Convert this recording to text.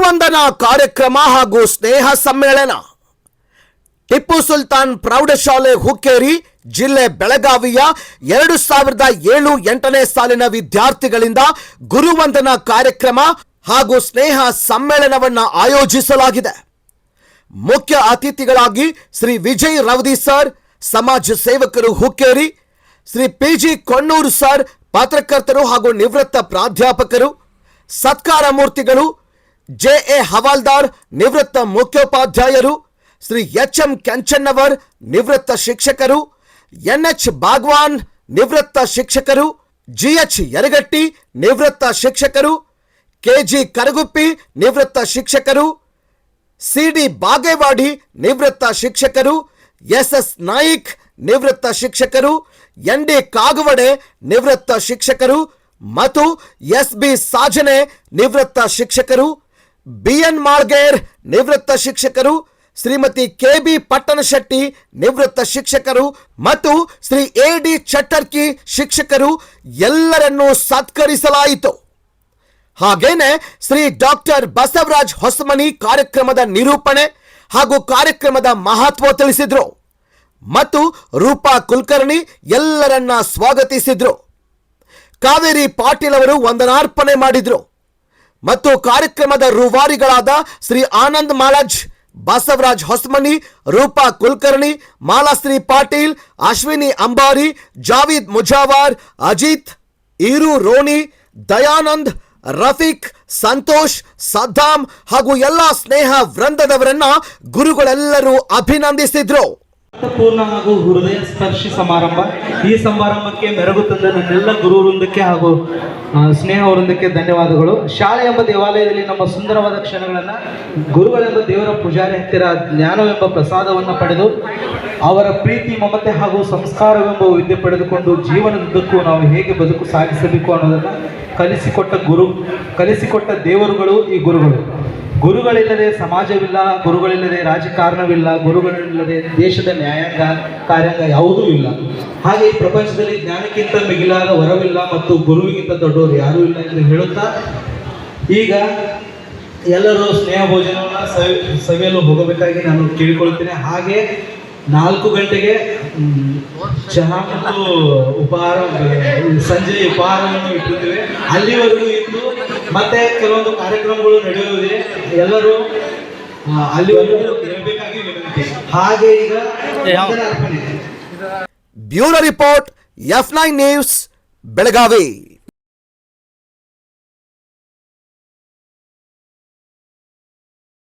ಗುರುವಂದನಾ ಕಾರ್ಯಕ್ರಮ ಹಾಗೂ ಸ್ನೇಹ ಸಮ್ಮೇಳನ. ಟಿಪ್ಪು ಸುಲ್ತಾನ್ ಪ್ರೌಢಶಾಲೆ ಹುಕ್ಕೇರಿ ಜಿಲ್ಲೆ ಬೆಳಗಾವಿಯ ಎರಡು ಸಾವಿರದ ಏಳು ಎಂಟನೇ ಸಾಲಿನ ವಿದ್ಯಾರ್ಥಿಗಳಿಂದ ಗುರುವಂದನಾ ಕಾರ್ಯಕ್ರಮ ಹಾಗೂ ಸ್ನೇಹ ಸಮ್ಮೇಳನವನ್ನು ಆಯೋಜಿಸಲಾಗಿದೆ. ಮುಖ್ಯ ಅತಿಥಿಗಳಾಗಿ ಶ್ರೀ ವಿಜಯ್ ರವದಿ ಸರ್, ಸಮಾಜ ಸೇವಕರು Hukkeri, Shri P G Konnur sir, ಪತ್ರಕರ್ತರು ಹಾಗೂ ನಿವೃತ್ತ ಪ್ರಾಧ್ಯಾಪಕರು, ಸತ್ಕಾರ ಮೂರ್ತಿಗಳು ಜೆ ಎ ಹವಾಲ್ದಾರ್, ನಿವೃತ್ತ ಮುಖ್ಯೋಪಾಧ್ಯಾಯರು, ಶ್ರೀ ಎಚ್ ಎಂ ಕೆಂಚನ್ನವರ್, ನಿವೃತ್ತ ಶಿಕ್ಷಕರು ಎನ್ ಎಚ್ ಬಾಗ್ವಾನ್, ನಿವೃತ್ತ ಶಿಕ್ಷಕರು ಜಿಎಚ್ ಯರಗಟ್ಟಿ, ನಿವೃತ್ತ ಶಿಕ್ಷಕರು ಕೆಜಿ ಕರಗುಪ್ಪಿ, ನಿವೃತ್ತ ಶಿಕ್ಷಕರು ಸಿಡಿ ಬಾಗೇವಾಡಿ, ನಿವೃತ್ತ ಶಿಕ್ಷಕರು, ಎಸ್ ಎಸ್ ನಾಯಿಕ್, ನಿವೃತ್ತ ಶಿಕ್ಷಕರು, ಎನ್ ಡಿ ಕಾಗವಡೆ, ನಿವೃತ್ತ ಶಿಕ್ಷಕರು ಮತ್ತು ಎಸ್ ಬಿ ಸಾಜನೆ, ನಿವೃತ್ತ ಶಿಕ್ಷಕರು. ಬಿ. ಎನ್. ಮಾಳ್ಗೇರ್ ನಿವೃತ್ತ ಶಿಕ್ಷಕರು, ಶ್ರೀಮತಿ ಕೆ. ಬಿ. ಪಟ್ಟಣಶೆಟ್ಟಿ ನಿವೃತ್ತ ಶಿಕ್ಷಕರು ಮತ್ತು ಶ್ರೀ ಎ. ಡಿ. ಚಟ್ಟರ್ಕಿ ಶಿಕ್ಷಕರು ಎಲ್ಲರನ್ನೂ ಸತ್ಕರಿಸಲಾಯಿತು. ಹಾಗೇನೆ ಶ್ರೀ ಡಾಕ್ಟರ್ ಬಸವರಾಜ್ ಹೊಸಮನಿ ಕಾರ್ಯಕ್ರಮದ ನಿರೂಪಣೆ ಹಾಗೂ ಕಾರ್ಯಕ್ರಮದ ಮಹತ್ವ ತಿಳಿಸಿದ್ರು ಮತ್ತು ರೂಪಾ ಕುಲಕರ್ಣಿ ಎಲ್ಲರನ್ನ ಸ್ವಾಗತಿಸಿದ್ರು. ಕಾವೇರಿ ಪಾಟೀಲ್ ಅವರು ವಂದನಾರ್ಪಣೆ ಮಾಡಿದ್ರು. ಮತ್ತು ಕಾರ್ಯಕ್ರಮದ ರೂವಾರಿಗಳಾದ ಶ್ರೀ ಆನಂದ್ ಮಾಲಾಜ್, ಬಸವರಾಜ್ ಹೊಸಮನಿ, ರೂಪಾ ಕುಲಕರ್ಣಿ, ಮಾಲಾಶ್ರೀ ಪಾಟೀಲ್, ಅಶ್ವಿನಿ ಅಂಬಾರಿ, ಜಾವೀದ್ ಮುಜಾವಾರ್, ಅಜಿತ್, ಈರು ರೋಣಿ, ದಯಾನಂದ್, ರಫೀಕ್, ಸಂತೋಷ್ ಸದ್ದಾಂ ಹಾಗೂ ಎಲ್ಲ ಸ್ನೇಹ ವೃಂದದವರನ್ನ ಗುರುಗಳೆಲ್ಲರೂ ಅಭಿನಂದಿಸಿದ್ರು. ಅರ್ಥಪೂರ್ಣ ಹಾಗೂ ಹೃದಯ ಸ್ಪರ್ಶಿ ಸಮಾರಂಭ. ಈ ಸಮಾರಂಭಕ್ಕೆ ಮೆರಗು ತಂದ ನನ್ನೆಲ್ಲ ಗುರು ವೃಂದಕ್ಕೆ ಹಾಗೂ ಸ್ನೇಹ ವೃಂದಕ್ಕೆ ಧನ್ಯವಾದಗಳು. ಶಾಲೆ ಎಂಬ ದೇವಾಲಯದಲ್ಲಿ ನಮ್ಮ ಸುಂದರವಾದ ಕ್ಷಣಗಳನ್ನು ಗುರುಗಳೆಂಬ ದೇವರ ಪೂಜಾರಿ ಹತ್ತಿರ ಜ್ಞಾನವೆಂಬ ಪ್ರಸಾದವನ್ನು ಪಡೆದು, ಅವರ ಪ್ರೀತಿ, ಮಮತೆ ಹಾಗೂ ಸಂಸ್ಕಾರವೆಂಬ ವಿದ್ಯೆ ಪಡೆದುಕೊಂಡು ಜೀವನದುದ್ದಕ್ಕೂ ನಾವು ಹೇಗೆ ಬದುಕು ಸಾಗಿಸಬೇಕು ಅನ್ನೋದನ್ನು ಕಲಿಸಿಕೊಟ್ಟ ಗುರು, ಕಲಿಸಿಕೊಟ್ಟ ದೇವರುಗಳು ಈ ಗುರುಗಳು. ಗುರುಗಳಿಲ್ಲದೆ ಸಮಾಜವಿಲ್ಲ, ಗುರುಗಳಿಲ್ಲದೆ ರಾಜಕಾರಣವಿಲ್ಲ, ಗುರುಗಳಿಲ್ಲದೆ ದೇಶದ ನ್ಯಾಯಾಂಗ ಕಾರ್ಯಾಂಗ ಯಾವುದೂ ಇಲ್ಲ. ಹಾಗೆ ಈ ಪ್ರಪಂಚದಲ್ಲಿ ಜ್ಞಾನಕ್ಕಿಂತ ಮಿಗಿಲಾದ ವರವಿಲ್ಲ ಮತ್ತು ಗುರುವಿಗಿಂತ ದೊಡ್ಡವರು ಯಾರೂ ಇಲ್ಲ ಎಂದು ಹೇಳುತ್ತಾ, ಈಗ ಎಲ್ಲರೂ ಸ್ನೇಹ ಭೋಜನವನ್ನು ಸವಿ, ಸವಿಯಲು ಹೋಗಬೇಕಾಗಿ ನಾನು ಕೇಳಿಕೊಳ್ಳುತ್ತೇನೆ. ಹಾಗೆ ನಾಲ್ಕು ಗಂಟೆಗೆ ಚಹಾ ಮತ್ತು ಉಪಹಾರ ಸಂಜೆ ಉಪಹಾರವನ್ನು ಇಟ್ಟಿದ್ದೇವೆ ಅಲ್ಲಿವರೆಗೂ ಇದ್ದು ಮತ್ತೆ ಕೆಲವೊಂದು ಕಾರ್ಯಕ್ರಮಗಳು ನಡೆಯುವುದೇ ಎಲ್ಲರೂ ಆ, ಅಲ್ಲಿವರೆಗೂ ಇರಬೇಕಾಗಿ ವಿನಂತಿ. ಹಾಗೆ ಈಗ. Bureau report F nine news Belagavi.